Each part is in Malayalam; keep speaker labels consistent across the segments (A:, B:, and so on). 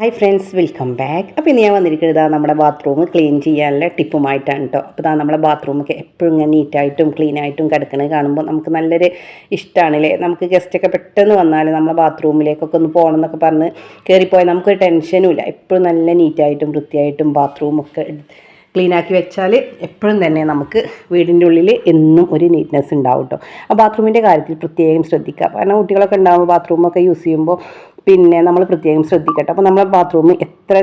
A: ഹായ് ഫ്രണ്ട്സ് വെൽക്കം ബാക്ക് അപ്പോൾ ഇനി ഞാൻ വന്നിരിക്കുന്നത് ഇതാ നമ്മുടെ ബാത്റൂം ക്ലീൻ ചെയ്യാനുള്ള ടിപ്പുമായിട്ടാണ് കേട്ടോ അപ്പോൾ ഇതാ നമ്മുടെ ബാത്റൂമൊക്കെ എപ്പോഴും ഇങ്ങനെ നീറ്റായിട്ടും ക്ലീനായിട്ടും കിടക്കുന്നത് കാണുമ്പോൾ നമുക്ക് നല്ലൊരു ഇഷ്ടമാണല്ലേ നമുക്ക് ഗസ്റ്റൊക്കെ പെട്ടെന്ന് വന്നാൽ നമ്മുടെ ബാത്റൂമിലേക്കൊക്കെ ഒന്ന് പോകണം എന്നൊക്കെ പറഞ്ഞ് കയറിപ്പോയാൽ നമുക്കൊരു ടെൻഷനും ഇല്ല. എപ്പോഴും നല്ല നീറ്റായിട്ടും വൃത്തിയായിട്ടും ബാത്റൂമൊക്കെ ക്ലീൻ ആക്കി വെച്ചാൽ എപ്പോഴും തന്നെ നമുക്ക് വീടിന്റെ ഉള്ളിൽ എന്നും ഒരു നീറ്റ്നെസ് ഉണ്ടാവും കേട്ടോ ആ ബാത്റൂമിന്റെ കാര്യത്തിൽ പ്രത്യേകം ശ്രദ്ധിക്കുക. കാരണം കുട്ടികളൊക്കെ ഉണ്ടാകുമ്പോൾ ബാത്റൂമൊക്കെ യൂസ് ചെയ്യുമ്പോൾ പിന്നെ നമ്മൾ പ്രത്യേകം ശ്രദ്ധിക്കട്ടെ. അപ്പോൾ നമ്മളെ ബാത്റൂം എത്ര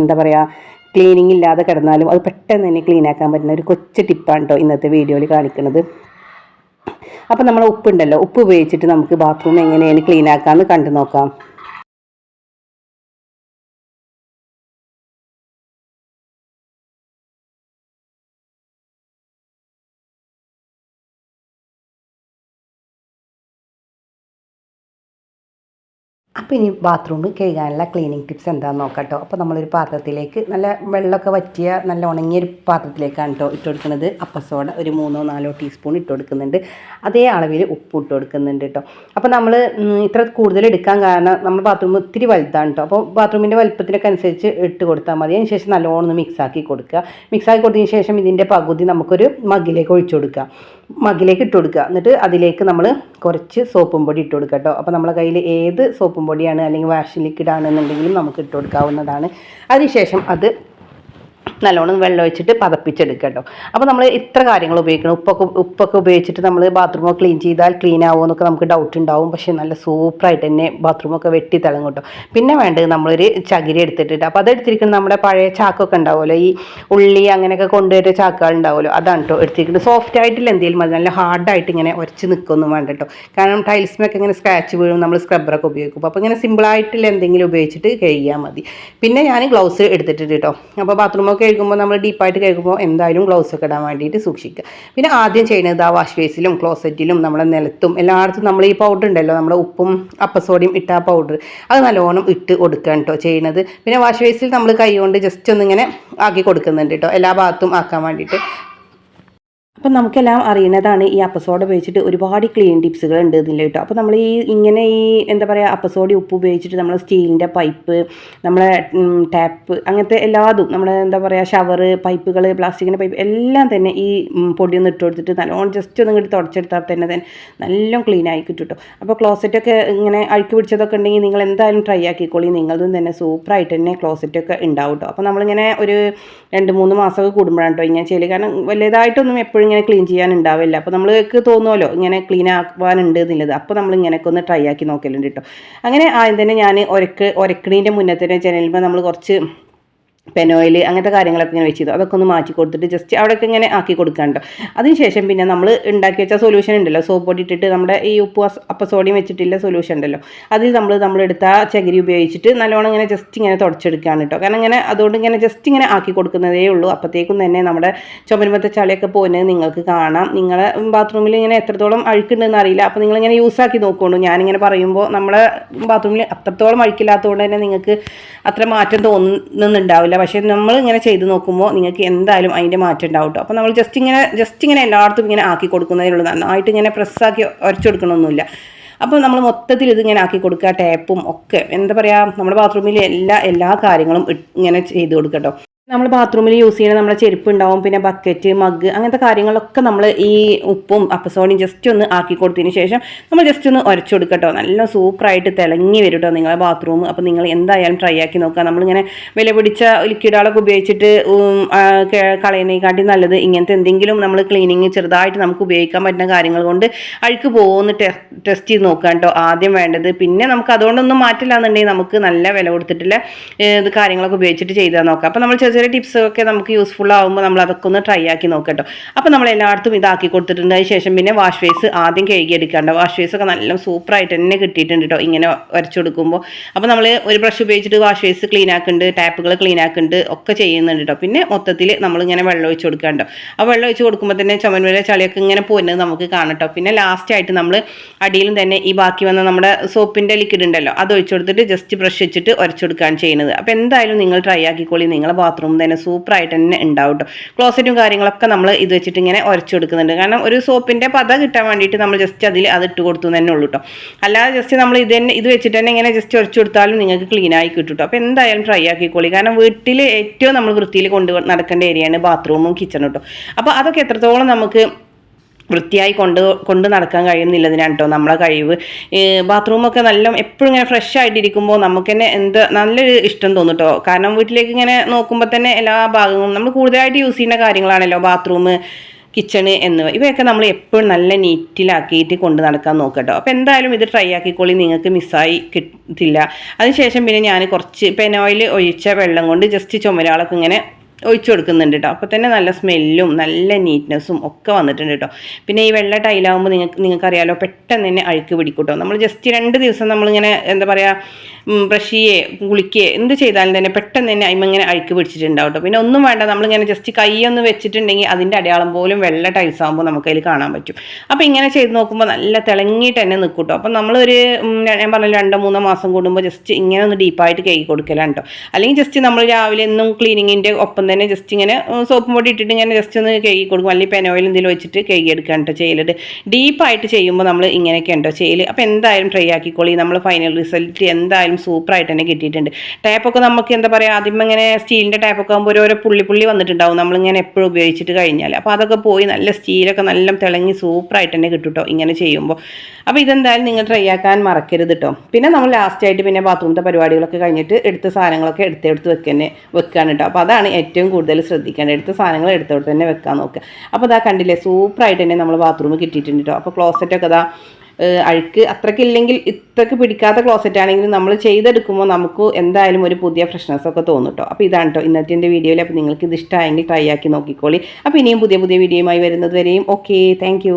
A: എന്താ പറയുക ക്ലീനിങ് ഇല്ലാതെ കിടന്നാലും അത് പെട്ടെന്ന് തന്നെ ക്ലീനാക്കാൻ പറ്റുന്ന ഒരു കൊച്ചു ടിപ്പാണ് കേട്ടോ ഇന്നത്തെ വീഡിയോയിൽ കാണിക്കുന്നത് അപ്പോൾ നമ്മൾ ഉപ്പുണ്ടല്ലോ ഉപ്പ് ഉപയോഗിച്ചിട്ട് നമുക്ക് ബാത്റൂം എങ്ങനെയാണ് ക്ലീനാക്കാമെന്ന് കണ്ടു നോക്കാം. അപ്പോൾ ഇനി ബാത്റൂം കഴുകാനുള്ള ക്ലീനിങ് ടിപ്സ് എന്താണെന്ന് നോക്കാം കേട്ടോ അപ്പോൾ നമ്മളൊരു പാത്രത്തിലേക്ക് നല്ല വെള്ളമൊക്കെ വറ്റിയ നല്ല ഉണങ്ങിയ ഒരു പാത്രത്തിലേക്കാണ് കേട്ടോ ഇട്ട് കൊടുക്കുന്നത് അപ്പസോഡ ഒരു മൂന്നോ നാലോ ടീസ്പൂൺ ഇട്ട് കൊടുക്കുന്നുണ്ട് അതേ അളവിൽ ഉപ്പ് ഇട്ട് കൊടുക്കുന്നുണ്ട് കേട്ടോ അപ്പോൾ നമ്മൾ ഇത്ര കൂടുതൽ എടുക്കാൻ കാരണം നമ്മൾ ബാത്റൂം ഒത്തിരി വലുതാണ് കേട്ടോ അപ്പോൾ ബാത്റൂമിന്റെ വലുപ്പത്തിനൊക്കെ അനുസരിച്ച് ഇട്ട് കൊടുത്താൽ മതി. അതിന് ശേഷം നല്ലോണം ഒന്ന് മിക്സ് ആക്കി കൊടുക്കുക. മിക്സാക്കി കൊടുത്തതിന് ശേഷം ഇതിന്റെ പകുതി നമുക്കൊരു മഗ്ഗിലേക്ക് ഒഴിച്ചു കൊടുക്കുക. മഗ്ഗിലേക്ക് ഇട്ട് കൊടുക്കുക. എന്നിട്ട് അതിലേക്ക് നമ്മൾ കുറച്ച് സോപ്പും പൊടി ഇട്ട് കൊടുക്കുക കേട്ടോ. അപ്പോൾ നമ്മളെ കയ്യിൽ ഏത് സോപ്പും പൊടിയാണ് അല്ലെങ്കിൽ വാഷിംഗ് ലിക്വിഡ് ആണെന്നുണ്ടെങ്കിലും നമുക്ക് ഇട്ട് കൊടുക്കാവുന്നതാണ്. അതിനുശേഷം അത് നല്ലോണം വെള്ളം ഒഴിച്ചിട്ട് പതപ്പിച്ചെടുക്കുക അപ്പോൾ നമ്മൾ ഇത്ര കാര്യങ്ങൾ ഉപയോഗിക്കണം. ഉപ്പൊക്കെ ഉപ്പൊക്കെ ഉപയോഗിച്ചിട്ട് നമ്മൾ ബാത്റൂമൊക്കെ ക്ലീൻ ചെയ്താൽ ക്ലീൻ ആവുമോ എന്നൊക്കെ നമുക്ക് ഡൗട്ട് ഉണ്ടാവും. പക്ഷേ നല്ല സൂപ്പറായിട്ട് തന്നെ ബാത്റൂമൊക്കെ വെട്ടി തിളങ്ങും കേട്ടോ പിന്നെ വേണ്ടത് നമ്മളൊരു ചകിരി എടുത്തിട്ട് അപ്പോൾ അതെടുത്തിരിക്കുന്നത് നമ്മുടെ പഴയ ചാക്കൊക്കെ ഉണ്ടാവുമല്ലോ. ഈ ഉള്ളി അങ്ങനെയൊക്കെ കൊണ്ടുവരുന്ന ചാക്കുകൾ ഉണ്ടാവുമല്ലോ. അതാണ് കേട്ടോ എടുത്തിരിക്കുന്നത് സോഫ്റ്റ് ആയിട്ടില്ല എന്തെങ്കിലും മതി. നല്ല ഹാർഡായിട്ട് ഇങ്ങനെ ഉരച്ച് നിൽക്കൊന്നും വേണ്ട കേട്ടോ കാരണം ടൈൽസിനൊക്കെ ഇങ്ങനെ സ്ക്രാച്ച് വീഴും. നമ്മൾ സ്ക്രബ്ബറൊക്കെ ഉപയോഗിക്കും. അപ്പോൾ ഇങ്ങനെ സിമ്പിളായിട്ടുള്ള എന്തെങ്കിലും ഉപയോഗിച്ചിട്ട് കഴിയാൽ മതി. പിന്നെ ഞാൻ ഗ്ലൗസ് എടുത്തിട്ടുണ്ട് കേട്ടോ അപ്പോൾ ബാത്റൂമൊക്കെ കഴുകുമ്പോൾ നമ്മൾ ഡീപ്പായിട്ട് കഴുകുമ്പോൾ എന്തായാലും ഗ്ലൗസ് ഒക്കെ ഇടാൻ വേണ്ടിയിട്ട് സൂക്ഷിക്കുക. പിന്നെ ആദ്യം ചെയ്യുന്നത് ആ വാഷ് ബേസിലും ക്ലോസറ്റിലും നമ്മുടെ നിലത്തും എല്ലായിടത്തും നമ്മൾ ഈ പൗഡർ ഉണ്ടല്ലോ നമ്മുടെ ഉപ്പും അപ്പസോഡിയും ഇട്ട ആ പൗഡർ അത് നല്ലോണം ഇട്ട് കൊടുക്കുക കേട്ടോ ചെയ്യുന്നത്. പിന്നെ വാഷ് ബേസിൽ നമ്മൾ കൈ കൊണ്ട് ജസ്റ്റ് ഒന്നിങ്ങനെ ആക്കി കൊടുക്കുന്നുണ്ട് കേട്ടോ. എല്ലാ ഭാഗത്തും ആക്കാൻ വേണ്ടിയിട്ട്. അപ്പം നമുക്കെല്ലാം അറിയുന്നതാണ് ഈ അപ്പസോഡ് ഉപയോഗിച്ചിട്ട് ഒരുപാട് ക്ലീൻ ടിപ്സുകൾ ഉണ്ട് ഇതിൽ കേട്ടോ. അപ്പോൾ നമ്മൾ ഈ ഇങ്ങനെ ഈ എന്താ പറയുക അപ്പസോഡി ഉപ്പ് ഉപയോഗിച്ചിട്ട് നമ്മൾ സ്റ്റീലിന്റെ പൈപ്പ് നമ്മളെ ടാപ്പ് അങ്ങനത്തെ എല്ലാതും നമ്മൾ എന്താ പറയുക ഷവർ പൈപ്പുകൾ പ്ലാസ്റ്റിക്കിന്റെ പൈപ്പ് എല്ലാം തന്നെ ഈ പൊടി ഒന്ന് ഇട്ട് കൊടുത്തിട്ട് നല്ലോണം ജസ്റ്റ് ഒന്ന് ഇങ്ങോട്ട് തുടച്ചെടുത്താൽ തന്നെ തന്നെ നല്ല ക്ലീൻ ആയി കിട്ടും അപ്പോൾ ക്ലോസറ്റൊക്കെ ഇങ്ങനെ അഴുക്കി പിടിച്ചതൊക്കെ ഉണ്ടെങ്കിൽ നിങ്ങൾ എന്തായാലും ട്രൈ ആക്കിക്കോളി. നിങ്ങളതും തന്നെ സൂപ്പറായിട്ട് തന്നെ ക്ലോസറ്റൊക്കെ ഉണ്ടാവും കേട്ടോ. അപ്പോൾ നമ്മളിങ്ങനെ ഒരു രണ്ട് മൂന്ന് മാസമൊക്കെ കൂടുമ്പോഴാണ് കേട്ടോ ഇങ്ങനെ ചെയ്യൽ കാരണം വലിയതായിട്ടൊന്നും എപ്പോഴും ഇങ്ങനെ ക്ലീൻ ചെയ്യാനുണ്ടാവില്ല. അപ്പോൾ നമ്മൾക്ക് തോന്നുമല്ലോ ഇങ്ങനെ ക്ലീൻ ആവാനുണ്ട് എന്നുള്ളത്. അപ്പോൾ നമ്മൾ ഇങ്ങനെയൊക്കെ ഒന്ന് ട്രൈ ആക്കി നോക്കലുണ്ട് കേട്ടോ അങ്ങനെ ആദ്യം തന്നെ ഞാൻ ഒരക്ക് ഒരക്കണീന്റെ മുന്നേ തന്നെ ജനലുമ്പോൾ നമ്മൾ കുറച്ച് പെനോയിൽ അങ്ങനത്തെ കാര്യങ്ങളൊക്കെ ഇങ്ങനെ വെച്ച് ചെയ്തു അതൊക്കെ ഒന്ന് മാറ്റി കൊടുത്തിട്ട് ജസ്റ്റ് അവിടെയൊക്കെ ഇങ്ങനെ ആക്കി കൊടുക്കാണ്ടോ അതിനുശേഷം പിന്നെ നമ്മൾ ഉണ്ടാക്കി വെച്ച സൊല്യൂഷൻ ഉണ്ടല്ലോ. സോപ്പ് പൊടി ഇട്ടിട്ട് നമ്മുടെ ഈ ഉപ്പ് അപ്പ സോഡിയം വെച്ചിട്ടില്ല സൊല്യൂഷൻ ഉണ്ടല്ലോ. അതിൽ നമ്മൾ നമ്മളെടുത്ത ചകിരി ഉപയോഗിച്ചിട്ട് നല്ലോണം ഇങ്ങനെ ജസ്റ്റ് ഇങ്ങനെ തുടച്ചെടുക്കുകയാണ് കേട്ടോ കാരണം ഇങ്ങനെ അതുകൊണ്ട് ഇങ്ങനെ ജസ്റ്റ് ഇങ്ങനെ ആക്കി കൊടുക്കുന്നതേ ഉള്ളൂ. അപ്പോഴത്തേക്കും തന്നെ നമ്മുടെ ചുമരുമത്തെ ചളിയൊക്കെ പോകുന്നത് നിങ്ങൾക്ക് കാണാം. നിങ്ങളെ ബാത്റൂമിൽ ഇങ്ങനെ എത്രത്തോളം അഴുക്കുണ്ടെന്ന് അറിയില്ല. അപ്പോൾ നിങ്ങളിങ്ങനെ യൂസ് ആക്കി നോക്കുള്ളൂ. ഞാനിങ്ങനെ പറയുമ്പോൾ നമ്മുടെ ബാത്റൂമിൽ അത്രത്തോളം അഴുക്കില്ലാത്തതുകൊണ്ട് തന്നെ നിങ്ങൾക്ക് അത്ര മാറ്റം തോന്നുന്നുണ്ടാവില്ല. പക്ഷേ നമ്മൾ ഇങ്ങനെ ചെയ്ത് നോക്കുമ്പോൾ നിങ്ങൾക്ക് എന്തായാലും അതിന്റെ മാറ്റം ഉണ്ടാവും കേട്ടോ അപ്പോൾ നമ്മൾ ജസ്റ്റ് ഇങ്ങനെ ജസ്റ്റ് ഇങ്ങനെ എല്ലായിടത്തും ഇങ്ങനെ ആക്കി കൊടുക്കുന്നതിനുള്ള നന്നായിട്ട് ഇങ്ങനെ പ്രസ്സാക്കി ഉരച്ചു കൊടുക്കണമൊന്നുമില്ല അപ്പോൾ നമ്മൾ മൊത്തത്തിൽ ഇതിങ്ങനെ ആക്കി കൊടുക്കുക ടാപ്പും ഒക്കെ. എന്താ പറയുക നമ്മുടെ ബാത്റൂമിലെ എല്ലാ എല്ലാ കാര്യങ്ങളും ഇങ്ങനെ ചെയ്ത് കൊടുക്കട്ടോ കേട്ടോ നമ്മൾ ബാത്റൂമിൽ യൂസ് ചെയ്യുന്ന നമ്മുടെ ചെരുപ്പ് ഉണ്ടാവും പിന്നെ ബക്കറ്റ് മഗ് അങ്ങനത്തെ കാര്യങ്ങളൊക്കെ നമ്മൾ ഈ ഉപ്പും അപ്പസോണിയും ജസ്റ്റ് ഒന്ന് ആക്കി കൊടുത്തതിന് ശേഷം നമ്മൾ ജസ്റ്റ് ഒന്ന് ഉരച്ചു കൊടുക്കട്ടോ നല്ല സൂപ്പറായിട്ട് തിളങ്ങി വരും കേട്ടോ നിങ്ങളെ ബാത്റൂം അപ്പോൾ നിങ്ങൾ എന്തായാലും ട്രൈ ആക്കി നോക്കുക നമ്മളിങ്ങനെ വില പിടിച്ച ലിക്വിഡുകളൊക്കെ ഉപയോഗിച്ചിട്ട് കളയുന്നതിനെക്കാട്ടി നല്ലത് ഇങ്ങനത്തെ എന്തെങ്കിലും നമ്മൾ ക്ലീനിങ് ചെറുതായിട്ട് നമുക്ക് ഉപയോഗിക്കാൻ പറ്റുന്ന കാര്യങ്ങൾ കൊണ്ട് അഴുക്ക് പോകുമെന്ന് ടെസ്റ്റ് ചെയ്ത് നോക്കുക കേട്ടോ ആദ്യം വേണ്ടത്. പിന്നെ നമുക്ക് അതുകൊണ്ടൊന്നും മാറ്റില്ല എന്നുണ്ടെങ്കിൽ നമുക്ക് നല്ല വില കൊടുത്തിട്ടുള്ള കാര്യങ്ങളൊക്കെ ഉപയോഗിച്ചിട്ട് ചെയ്താൽ നോക്കാം. അപ്പോൾ നമ്മൾ ചെറിയ ടിപ്സൊക്കെ നമുക്ക് യൂസ്ഫുൾ ആകുമ്പോൾ നമ്മൾ അതൊക്കെ ഒന്ന് ട്രൈ ആക്കി നോക്കട്ടോ. കേട്ടോ അപ്പോൾ നമ്മൾ എല്ലായിടത്തും ഇതാക്കി കൊടുത്തിട്ടുണ്ട് അതിന് ശേഷം പിന്നെ വാഷ് ഫേസ് ആദ്യം കഴുകി എടുക്കാണ്ട് വാഷ് ഫേസ് ഒക്കെ നല്ല സൂപ്പറായിട്ട് തന്നെ കിട്ടിയിട്ടുണ്ട് കേട്ടോ ഇങ്ങനെ വരച്ചു കൊടുക്കുമ്പോൾ അപ്പോൾ നമ്മൾ ഒരു ബ്രഷ് ഉപയോഗിച്ചിട്ട് വാഷ് ഫേസ് ക്ലീൻ ആക്കുന്നുണ്ട് ടാപ്പുകൾ ക്ലീൻ ആക്കുന്നുണ്ട് ഒക്കെ ചെയ്യുന്നുണ്ട് കേട്ടോ പിന്നെ മൊത്തത്തിൽ നമ്മളിങ്ങനെ വെള്ളം ഒഴിച്ച് കൊടുക്കാണ്ടോ. ആ വെള്ളം ഒഴിച്ച് കൊടുക്കുമ്പോൾ തന്നെ ചുമൻവരെ ചളിയൊക്കെ ഇങ്ങനെ പോകുന്നത് നമുക്ക് കാണട്ടോ പിന്നെ ലാസ്റ്റായിട്ട് നമ്മൾ അടിയിലും തന്നെ ഈ ബാക്കി വന്ന നമ്മുടെ സോപ്പിന്റെ ലിക്വിഡ് ഉണ്ടല്ലോ അത് ഒഴിച്ചു കൊടുത്തിട്ട് ജസ്റ്റ് ബ്രഷ് വെച്ചിട്ട് ഉരച്ചു കൊടുക്കുകയാണ് ചെയ്യുന്നത്. അപ്പോൾ എന്തായാലും നിങ്ങൾ ട്രൈ ആക്കിക്കോളി നിങ്ങളെ ബാത്റൂം ബാത്റൂം തന്നെ സൂപ്പറായിട്ട് തന്നെ ഉണ്ടാവും കേട്ടോ ക്ലോസറ്റും കാര്യങ്ങളൊക്കെ നമ്മൾ ഇത് വെച്ചിട്ട് ഇങ്ങനെ ഉരച്ചു കൊടുക്കുന്നുണ്ട്. കാരണം ഒരു സോപ്പിന്റെ പത കിട്ടാൻ വേണ്ടിയിട്ട് നമ്മൾ ജസ്റ്റ് അതിൽ അത് ഇട്ട് കൊടുത്തു തന്നെ ഉള്ളൂ കേട്ടോ അല്ലാതെ ജസ്റ്റ് നമ്മൾ ഇത് തന്നെ ഇത് വെച്ചിട്ട് തന്നെ ഇങ്ങനെ ജസ്റ്റ് ഉരച്ചു കൊടുത്താലും നിങ്ങൾക്ക് ക്ലീൻ ആയി കിട്ടും അപ്പോൾ എന്തായാലും ട്രൈ ആക്കിക്കോളി. കാരണം വീട്ടിൽ ഏറ്റവും നമ്മൾ വൃത്തിയിൽ കൊണ്ട് നടക്കേണ്ട ഏരിയയാണ് ബാത്റൂമും കിച്ചണും കേട്ടോ അപ്പോൾ അതൊക്കെ എത്രത്തോളം നമുക്ക് വൃത്തിയായി കൊണ്ട് കൊണ്ട് നടക്കാൻ കഴിയുന്നില്ലതിനാണ് കേട്ടോ നമ്മളെ കഴിവ്. ബാത്റൂമൊക്കെ നല്ല എപ്പോഴും ഇങ്ങനെ ഫ്രഷ് ആയിട്ടിരിക്കുമ്പോൾ നമുക്ക് തന്നെ എന്ത് നല്ലൊരു ഇഷ്ടം തോന്നും കാരണം വീട്ടിലേക്ക് ഇങ്ങനെ നോക്കുമ്പോൾ തന്നെ എല്ലാ ഭാഗങ്ങളും നമ്മൾ കൂടുതലായിട്ട് യൂസ് ചെയ്യുന്ന കാര്യങ്ങളാണല്ലോ ബാത്റൂം കിച്ചണ് എന്നിവ. ഇവയൊക്കെ നമ്മൾ എപ്പോഴും നല്ല നീറ്റിലാക്കിയിട്ട് കൊണ്ട് നടക്കാൻ നോക്കട്ടോ അപ്പോൾ എന്തായാലും ഇത് ട്രൈ ആക്കിക്കോളി നിങ്ങൾക്ക് മിസ്സായി കിട്ടില്ല. അതിനുശേഷം പിന്നെ ഞാൻ കുറച്ച് പെനോയിൽ ഒഴിച്ച വെള്ളം കൊണ്ട് ജസ്റ്റ് ചുമരാളൊക്കെ ഇങ്ങനെ ഒഴിച്ചു കൊടുക്കുന്നുണ്ട് കേട്ടോ അപ്പോൾ തന്നെ നല്ല സ്മെല്ലും നല്ല നീറ്റ്നെസ്സും ഒക്കെ വന്നിട്ടുണ്ട് കേട്ടോ പിന്നെ ഈ വെള്ള ടൈലാകുമ്പോൾ നിങ്ങൾക്ക് നിങ്ങൾക്കറിയാലോ പെട്ടെന്ന് തന്നെ അഴുക്ക് പിടിക്കൂട്ടോ കേട്ടോ നമ്മൾ ജസ്റ്റ് രണ്ട് ദിവസം നമ്മളിങ്ങനെ എന്താ പറയുക ബ്രഷ് ചെയ്യേ കുളിക്കുകയെ എന്ത് ചെയ്താലും തന്നെ പെട്ടെന്ന് തന്നെ അതിമ ഇങ്ങനെ അഴുക്ക് പിടിച്ചിട്ടുണ്ടാവും കേട്ടോ പിന്നെ ഒന്നും വേണ്ട നമ്മളിങ്ങനെ ജസ്റ്റ് കൈയൊന്ന് വെച്ചിട്ടുണ്ടെങ്കിൽ അതിന്റെ അടയാളം പോലും വെള്ള ടൈൽസ് ആകുമ്പോൾ നമുക്കതിൽ കാണാൻ പറ്റും. അപ്പോൾ ഇങ്ങനെ ചെയ്ത് നോക്കുമ്പോൾ നല്ല തിളങ്ങിയിട്ട് തന്നെ നിൽക്കും കേട്ടോ അപ്പം നമ്മളൊരു ഞാൻ പറഞ്ഞ രണ്ടോ മൂന്നോ മാസം കൂടുമ്പോൾ ജസ്റ്റ് ഇങ്ങനെ ഒന്ന് ഡീപ്പായിട്ട് കഴുകി കൊടുക്കലാണ് കേട്ടോ അല്ലെങ്കിൽ ജസ്റ്റ് നമ്മൾ രാവിലെ എന്നും ക്ലീനിങ്ങിന്റെ ഒപ്പം തന്നെ ജസ്റ്റ് ഇങ്ങനെ സോപ്പും പൊടി ഇട്ടിട്ട് ഇങ്ങനെ ജസ്റ്റ് ഒന്ന് കഴുകി കൊടുക്കും. അല്ലെങ്കിൽ പെനോയിൽ എന്തെങ്കിലും വെച്ചിട്ട് കഴുകി എടുക്കാൻ കേട്ടോ ചെയ്യലത് ഡീപ്പായിട്ട് ചെയ്യുമ്പോൾ നമ്മൾ ഇങ്ങനെയൊക്കെ ഉണ്ടോ ചെയ്യൽ അപ്പോൾ എന്തായാലും ട്രൈ ആക്കിക്കോളി. നമ്മൾ ഫൈനൽ റിസൾട്ട് എന്തായാലും സൂപ്പറായിട്ട് തന്നെ കിട്ടിയിട്ടുണ്ട്. ടാപ്പൊക്കെ നമുക്ക് എന്താ പറയുക ആദ്യം ഇങ്ങനെ സ്റ്റീലിന്റെ ടാപ്പൊക്കെ ആകുമ്പോൾ ഓരോരോ പുള്ളി പുള്ളി വന്നിട്ടുണ്ടാവും. നമ്മളിങ്ങനെ എപ്പോഴും ഉപയോഗിച്ചിട്ട് കഴിഞ്ഞാൽ അപ്പോൾ അതൊക്കെ പോയി നല്ല സ്റ്റീലൊക്കെ നല്ല തിളങ്ങി സൂപ്പറായിട്ട് തന്നെ കിട്ടും കേട്ടോ ഇങ്ങനെ ചെയ്യുമ്പോൾ അപ്പോൾ ഇതെന്തായാലും നിങ്ങൾ ട്രൈ ആക്കാൻ മറക്കരുത് കേട്ടോ പിന്നെ നമ്മൾ ലാസ്റ്റായിട്ട് പിന്നെ ബാത്റൂമിന്റെ പരിപാടികളൊക്കെ കഴിഞ്ഞിട്ട് എടുത്ത സാധനങ്ങളൊക്കെ എടുത്തെടുത്ത് വെക്കന്നെ വെക്കുകയാണ് കേട്ടോ അപ്പോൾ അതാണ് ഏറ്റവും കൂടുതൽ ശ്രദ്ധിക്കേണ്ട. എടുത്ത സാധനങ്ങൾ എടുത്തോട്ട് തന്നെ വെക്കാൻ നോക്കുക അപ്പോൾ അതാ കണ്ടില്ലേ സൂപ്പറായിട്ട് തന്നെ നമ്മൾ ബാത്റൂം കിട്ടിയിട്ടുണ്ട് കേട്ടോ അപ്പോൾ ക്ലോസറ്റൊക്കെ അതാ അഴുക്ക് അത്രയ്ക്കില്ലെങ്കിൽ ഇത്രയ്ക്ക് പിടിക്കാത്ത ക്ലോസറ്റ് ആണെങ്കിലും നമ്മൾ ചെയ്തെടുക്കുമ്പോൾ നമുക്ക് എന്തായാലും ഒരു പുതിയ ഫ്രഷ്നെസ് ഒക്കെ തോന്നും കേട്ടോ അപ്പോൾ ഇതാണ് കേട്ടോ ഇന്നത്തെ എന്റെ വീഡിയോയിൽ അപ്പോൾ നിങ്ങൾക്ക് ഇത് ഇഷ്ടമായെങ്കിൽ ട്രൈ ആക്കി നോക്കിക്കോളി. അപ്പോൾ ഇനിയും പുതിയ പുതിയ വീഡിയോയുമായി വരുന്നത് വരെയും ഓക്കെ താങ്ക്